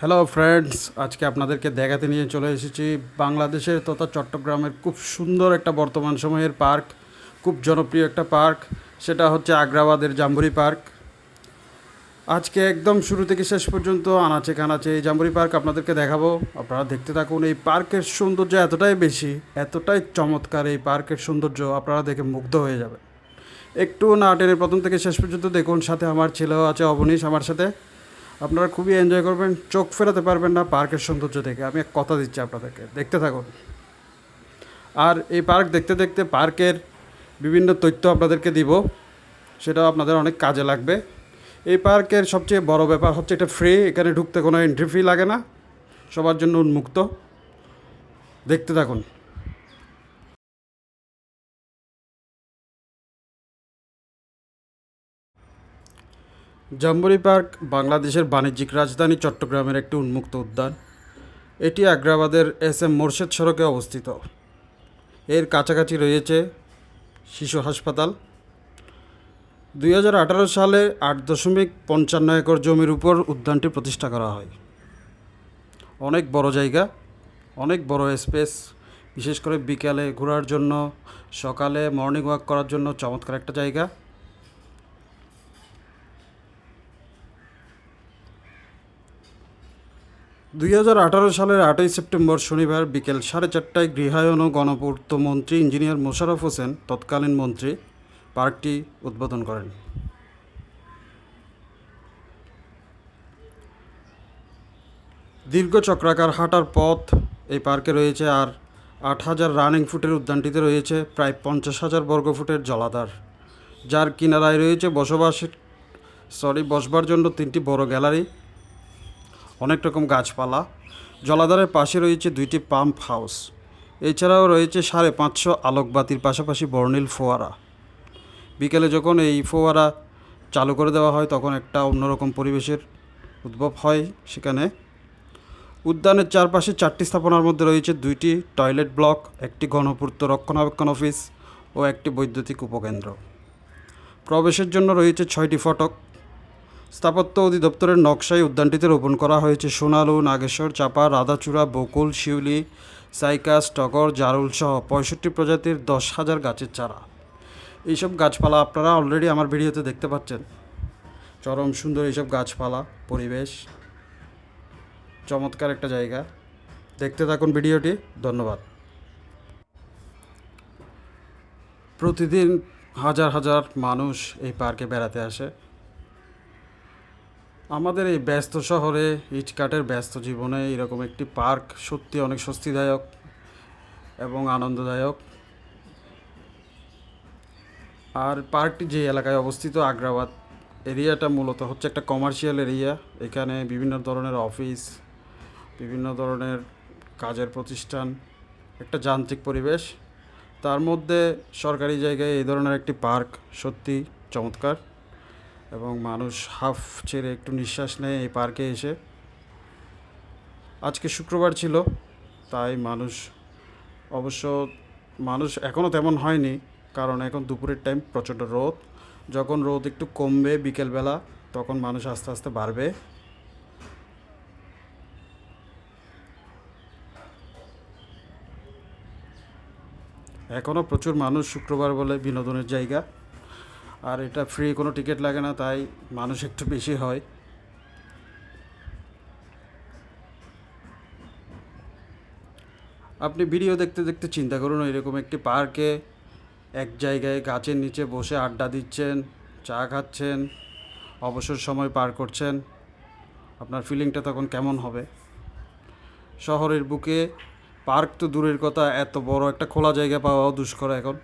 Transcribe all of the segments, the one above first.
Hello friends আজকে আপনাদেরকে দেখাতে নিয়ে চলে এসেছি বাংলাদেশের তথা চট্টগ্রামের খুব সুন্দর একটা বর্তমান সময়ের পার্ক, খুব জনপ্রিয় একটা পার্ক, সেটা হচ্ছে আগ্রাবাদের জাম্বুরি পার্ক। আজকে একদম শুরু থেকে শেষ পর্যন্ত আনাচে কানাচে এই জাম্বুরি পার্ক আপনাদেরকে দেখাবো। আপনারা দেখতে থাকুন, এই পার্কের সৌন্দর্য এতটাই বেশি, এতটাই চমৎকার এই পার্কের সৌন্দর্য, আপনারা দেখে মুগ্ধ হয়ে যাবেন। একটু না টেনে প্রথম থেকে শেষ পর্যন্ত দেখুন, সাথে আমার ছেলেও আছে অবনীশ, আমার সাথে। আপনারা খুবই এনজয় করবেন, চোখ ফেরাতে পারবেন না পার্কের সৌন্দর্য দেখে। আমি এক কথা দিচ্ছি আপনাদেরকে, দেখতে থাকুন। আর এই পার্ক দেখতে দেখতে পার্কের বিভিন্ন তথ্য আপনাদেরকে দিব, সেটাও আপনাদের অনেক কাজে লাগবে। এই পার্কের সবচেয়ে বড় ব্যাপার হচ্ছে এটা ফ্রি এখানে ঢুকতে কোনো এন্ট্রি ফি লাগে না, সবার জন্য উন্মুক্ত। দেখতে থাকুন। জাম্বুরি পার্ক বাংলাদেশের বাণিজ্যিক রাজধানী চট্টগ্রামের একটি উন্মুক্ত উদ্যান। এটি আগ্রাবাদের এস এম মোর্শেদ সড়কে অবস্থিত। এর কাছাকাছি রয়েছে শিশু হাসপাতাল। দুই হাজার আঠারো সালে আট দশমিক পঞ্চান্ন একর জমির উপর উদ্যানটি প্রতিষ্ঠা করা হয়। অনেক বড় জায়গা, অনেক বড় স্পেস। বিশেষ করে বিকালে ঘোরার জন্য, সকালে মর্নিং ওয়াক করার জন্য চমৎকার একটা জায়গা। দুই হাজার আঠারো সালের আটই সেপ্টেম্বর শনিবার বিকেল সাড়ে চারটায় গৃহায়ন ও গণপূর্ত মন্ত্রী ইঞ্জিনিয়ার মোশাররফ হোসেন তৎকালীন মন্ত্রী পার্কটি উদ্বোধন করেন। দীর্ঘ চক্রাকার হাঁটার পথ এই পার্কে রয়েছে আর আট হাজার রানিং ফুটের উদ্যানটিতে রয়েছে প্রায় পঞ্চাশ হাজার বর্গফুটের জলাধার। যার কিনারায় রয়েছে বসবাসের, সরি, বসবার জন্য তিনটি বড় গ্যালারি অনেক রকম গাছপালা। জলাধারের পাশে রয়েছে দুইটি পাম্প হাউস। এছাড়াও রয়েছে সাড়ে পাঁচশো আলোকবাতির পাশাপাশি বর্ণিল ফোয়ারা। বিকেলে যখন এই ফোয়ারা চালু করে দেওয়া হয়, তখন একটা অন্যরকম পরিবেশের উদ্ভব হয় সেখানে। উদ্যানের চারপাশে চারটি স্থাপনার মধ্যে রয়েছে দুইটি টয়লেট ব্লক, একটি গণপূর্ত রক্ষণাবেক্ষণ অফিস ও একটি বৈদ্যুতিক উপকেন্দ্র। প্রবেশের জন্য রয়েছে ছয়টি ফটক। স্থাপত্য অধিদপ্তরের নকশায় উদ্যানটিতে রোপণ করা হয়েছে সোনালু, নাগেশ্বর, চাপা, রাধাচূড়া, বকুল, শিউলি, সাইকাস, টগর, জারুল সহ পঁয়ষট্টি প্রজাতির দশ হাজার গাছের চারা। এইসব গাছপালা আপনারা অলরেডি আমার ভিডিওতে দেখতে পাচ্ছেন। চরম সুন্দর এইসব গাছপালা, পরিবেশ। চমৎকার একটা জায়গা। দেখতে থাকুন ভিডিওটি, ধন্যবাদ। প্রতিদিন হাজার হাজার মানুষ এই পার্কে বেড়াতে আসে। আমাদের এই ব্যস্ত শহরে ইটকাটের ব্যস্ত জীবনে এরকম একটি পার্ক সত্যি অনেক স্বস্তিদায়ক এবং আনন্দদায়ক। আর পার্কটি যে এলাকায় অবস্থিত, আগ্রাবাদ এরিয়াটা মূলত হচ্ছে একটা কমার্শিয়াল এরিয়া। এখানে বিভিন্ন ধরনের অফিস, বিভিন্ন ধরনের কাজের প্রতিষ্ঠান, একটা যান্ত্রিক পরিবেশ। তার মধ্যে সরকারি জায়গায় এই ধরনের একটি পার্ক সত্যি চমৎকার। এবং মানুষ হাফ ছেড়ে একটু নিঃশ্বাস নেয় এই পার্কে এসে। আজকে শুক্রবার ছিল, তাই মানুষ, অবশ্য মানুষ এখনও তেমন হয়নি, কারণ এখন দুপুরের টাইম প্রচণ্ড রোদ। যখন রোদ একটু কমবে বিকেলবেলা, তখন মানুষ আস্তে আস্তে বাড়বে। এখনও প্রচুর মানুষ শুক্রবার বলে বিনোদনের জায়গা। আর এটা ফ্রি কোনো টিকিট লাগে না, তাই মানুষ একটু বেশি হয়। আপনি ভিডিও দেখতে দেখতে চিন্তা করুন, এরকম একটি পার্কে এক জায়গায় গাছের নিচে বসে আড্ডা দিচ্ছেন, চা খাচ্ছেন, অবসর সময় পার করছেন, আপনার ফিলিংটা তখন কেমন হবে? শহরের বুকে পার্ক তো দূরের কথা, এত বড় একটা খোলা জায়গা পাওয়াও দুষ্কর এখন।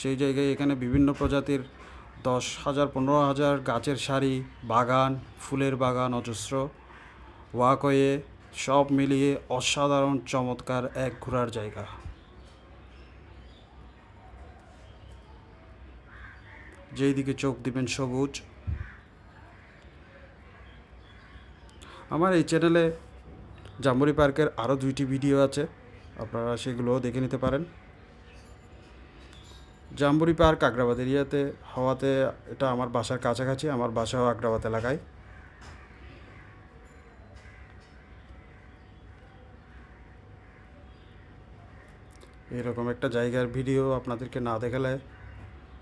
সেই জায়গায় এখানে বিভিন্ন প্রজাতির দশ হাজার, পনেরো হাজার গাছের সারি, বাগান, ফুলের বাগান, অজস্র। ওয়াকওয়ে সব মিলিয়ে অসাধারণ, চমৎকার এক ঘোরার জায়গা। যেই দিকে চোখ দিবেন সবুজ। আমার এই চ্যানেলে জাম্বুরি পার্কের আরও দুইটি ভিডিও আছে, আপনারা সেগুলোও দেখে নিতে পারেন। জাম্বুরি পার্ক আগ্রাবাদ এরিয়াতে হওয়াতে এটা আমার বাসার কাছাকাছি, আমার বাসাও আগ্রাবাদ এলাকায়। এরকম একটা জায়গার ভিডিও আপনাদেরকে না দেখালে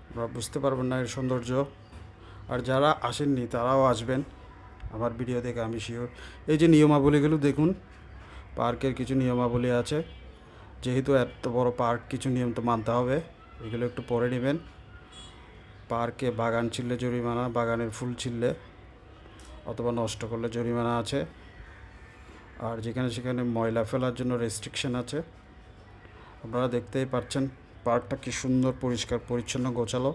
আপনারা বুঝতে পারবেন না এর সৌন্দর্য। আর যারা আসেননি, তারাও আসবেন আমার ভিডিও দেখে, আমি শিওর এই যে নিয়মাবলীগুলো দেখুন, পার্কের কিছু নিয়মাবলী আছে। যেহেতু এত বড় পার্ক, কিছু নিয়ম তো মানতে হবে। এগুলো একটু পরে নেবেন। পার্কে বাগান ছিললে জরিমানা, বাগানের ফুল ছিললে অথবা নষ্ট করলে জরিমানা আছে। আর যেখানে সেখানে ময়লা ফেলার জন্য রেস্ট্রিকশন আছে। আপনারা দেখতেই পাচ্ছেন, পার্কটা কি সুন্দর, পরিষ্কার, পরিচ্ছন্ন, গোছালো।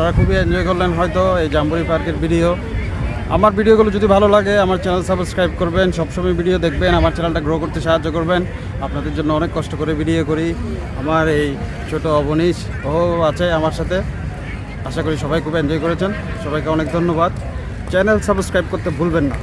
আপনারা খুবই এনজয় করলেন হয়তো এই জাম্বুরি পার্কের ভিডিও। আমার ভিডিওগুলো যদি ভালো লাগে, আমার চ্যানেল সাবস্ক্রাইব করবেন, সবসময় ভিডিও দেখবেন, আমার চ্যানেলটা গ্রো করতে সাহায্য করবেন। আপনাদের জন্য অনেক কষ্ট করে ভিডিও করি। আমার এই ছোট অবনীশ ও আছে আমার সাথে। আশা করি সবাই খুব এনজয় করেছেন। সবাইকে অনেক ধন্যবাদ। চ্যানেল সাবস্ক্রাইব করতে ভুলবেন না।